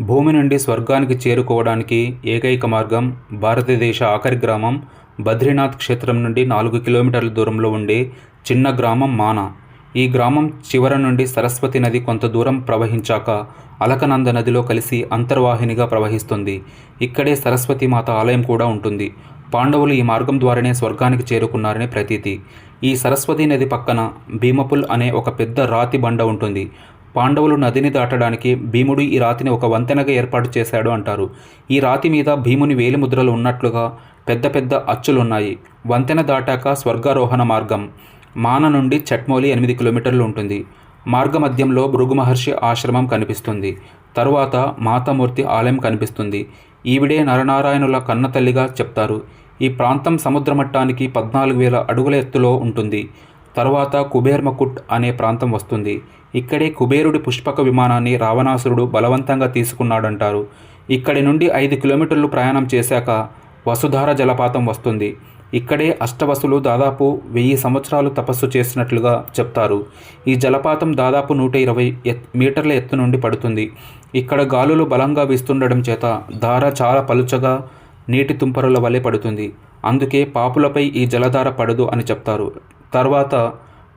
భూమి నుండి స్వర్గానికి చేరుకోవడానికి ఏకైక మార్గం భారతదేశ ఆఖరి గ్రామం బద్రీనాథ్ క్షేత్రం నుండి నాలుగు కిలోమీటర్ల దూరంలో ఉండే చిన్న గ్రామం మానా. ఈ గ్రామం చివర నుండి సరస్వతి నది కొంత దూరం ప్రవహించాక అలకనంద నదిలో కలిసి అంతర్వాహినిగా ప్రవహిస్తుంది. ఇక్కడే సరస్వతి మాత ఆలయం కూడా ఉంటుంది. పాండవులు ఈ మార్గం ద్వారానే స్వర్గానికి చేరుకున్నారని ప్రతీతి. ఈ సరస్వతి నది పక్కన భీమపుల్ అనే ఒక పెద్ద రాతి బండ ఉంటుంది. పాండవులు నదిని దాటడానికి భీముడు ఈ రాతిని ఒక వంతెనగా ఏర్పాటు చేశాడు అంటారు. ఈ రాతి మీద భీముని వేలిముద్రలు ఉన్నట్లుగా పెద్ద పెద్ద అచ్చులున్నాయి. వంతెన దాటాక స్వర్గారోహణ మార్గం. మాన నుండి చట్మౌలి ఎనిమిది కిలోమీటర్లు ఉంటుంది. మార్గ మధ్యంలో భృగు మహర్షి ఆశ్రమం కనిపిస్తుంది. తరువాత మాతామూర్తి ఆలయం కనిపిస్తుంది. ఈవిడే నరనారాయణుల కన్నతల్లిగా చెప్తారు. ఈ ప్రాంతం సముద్ర మట్టానికి పద్నాలుగు వేల అడుగుల ఎత్తులో ఉంటుంది. తరువాత కుబేర్మకుట్ అనే ప్రాంతం వస్తుంది. ఇక్కడే కుబేరుడి పుష్పక విమానాన్ని రావణాసురుడు బలవంతంగా తీసుకున్నాడంటారు. ఇక్కడి నుండి ఐదు కిలోమీటర్లు ప్రయాణం చేశాక వసుధార జలపాతం వస్తుంది. ఇక్కడే అష్టవసులు దాదాపు వెయ్యి సంవత్సరాలు తపస్సు చేసినట్లుగా చెప్తారు. ఈ జలపాతం దాదాపు నూట ఇరవై ఎత్ మీటర్ల ఎత్తు నుండి పడుతుంది. ఇక్కడ గాలులు బలంగా వీస్తుండడం చేత ధార చాలా పలుచగా నీటి తుంపరుల వలె పడుతుంది. అందుకే పాపులపై ఈ జలధార పడదు అని చెప్తారు. తర్వాత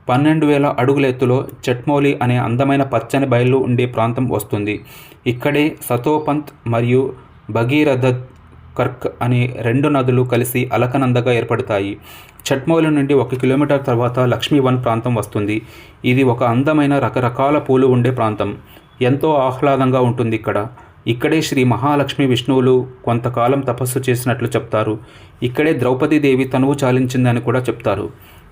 పన్నెండు వేల అడుగుల ఎత్తులో చట్మౌలి అనే అందమైన పచ్చని బయళ్ళు ఉండే ప్రాంతం వస్తుంది. ఇక్కడే సతోపంత్ మరియు భగీరథ కర్క్ అనే రెండు నదులు కలిసి అలకనందగా ఏర్పడతాయి. చట్మౌలి నుండి ఒక కిలోమీటర్ తర్వాత లక్ష్మీవన్ ప్రాంతం వస్తుంది. ఇది ఒక అందమైన రకరకాల పూలు ఉండే ప్రాంతం. ఎంతో ఆహ్లాదంగా ఉంటుంది ఇక్కడ. ఇక్కడే శ్రీ మహాలక్ష్మి విష్ణువులు కొంతకాలం తపస్సు చేసినట్లు చెప్తారు. ఇక్కడే ద్రౌపదీదేవి తనువు చాలించిందని కూడా చెప్తారు.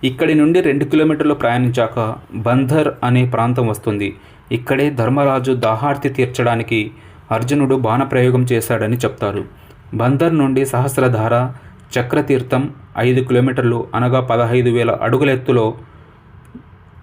ఇక్కడి నుండి రెండు కిలోమీటర్లు ప్రయాణించాక బంధర్ అనే ప్రాంతం వస్తుంది. ఇక్కడే ధర్మరాజు దాహార్తి తీర్చడానికి అర్జునుడు బాణప్రయోగం చేశాడని చెప్తారు. బందర్ నుండి సహస్రధార చక్రతీర్థం ఐదు కిలోమీటర్లు అనగా పదహైదు వేల అడుగులెత్తులో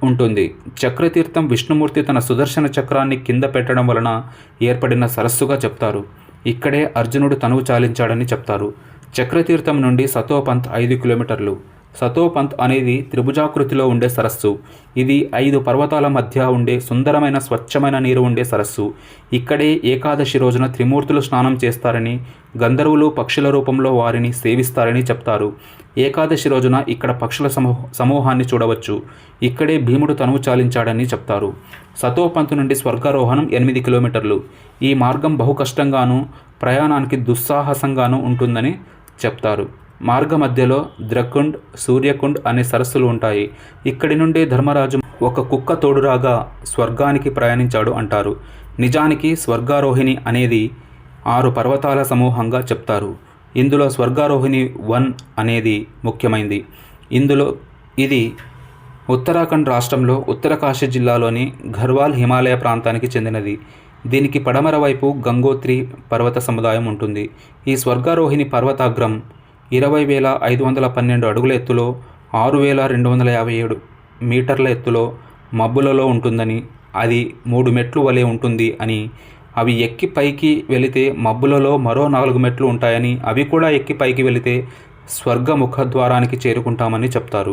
ఉంటుంది. చక్రతీర్థం విష్ణుమూర్తి తన సుదర్శన చక్రాన్ని కింద పెట్టడం వలన ఏర్పడిన సరస్సుగా చెప్తారు. ఇక్కడే అర్జునుడు తనువు చాలించాడని చెప్తారు. చక్రతీర్థం నుండి సతోపంత్ ఐదు కిలోమీటర్లు. సతోపంత్ అనేది త్రిభుజాకృతిలో ఉండే సరస్సు. ఇది ఐదు పర్వతాల మధ్య ఉండే సుందరమైన స్వచ్ఛమైన నీరు ఉండే సరస్సు. ఇక్కడే ఏకాదశి రోజున త్రిమూర్తులు స్నానం చేస్తారని గంధర్వులు పక్షుల రూపంలో వారిని సేవిస్తారని చెప్తారు. ఏకాదశి రోజున ఇక్కడ పక్షుల సమూహ సమూహాన్ని చూడవచ్చు. ఇక్కడే భీముడు తనువు చాలించాడని చెప్తారు. సతోపంత్ నుండి స్వర్గారోహణం ఎనిమిది కిలోమీటర్లు. ఈ మార్గం బహు కష్టంగాను ప్రయాణానికి దుస్సాహసంగాను ఉంటుందని చెప్తారు. మార్గ మధ్యలో ద్రకుండ్ సూర్యకుండ్ అనే సరస్సులు ఉంటాయి. ఇక్కడి నుండి ధర్మరాజు ఒక కుక్క తోడురాగా స్వర్గానికి ప్రయాణించాడు అంటారు. నిజానికి స్వర్గారోహిణి అనేది ఆరు పర్వతాల సమూహంగా చెప్తారు. ఇందులో స్వర్గారోహిణి వన్ అనేది ముఖ్యమైనది ఇందులో ఇది ఉత్తరాఖండ్ రాష్ట్రంలో ఉత్తరకాశీ జిల్లాలోని ఘర్వాల్ హిమాలయ ప్రాంతానికి చెందినది. దీనికి పడమర వైపు గంగోత్రి పర్వత సముదాయం ఉంటుంది. ఈ స్వర్గారోహిణి పర్వతాగ్రం ఇరవై వేల ఐదు వందల పన్నెండు అడుగుల ఎత్తులో ఆరు వేల రెండు వందల యాభై ఏడు మీటర్ల ఎత్తులో మబ్బులలో ఉంటుందని అది మూడు మెట్లు వలె ఉంటుంది అని. అవి ఎక్కి పైకి వెళితే మబ్బులలో మరో నాలుగు మెట్లు ఉంటాయని అవి కూడా ఎక్కి పైకి వెళితే స్వర్గ ముఖద్వారానికి చేరుకుంటామని చెప్తారు.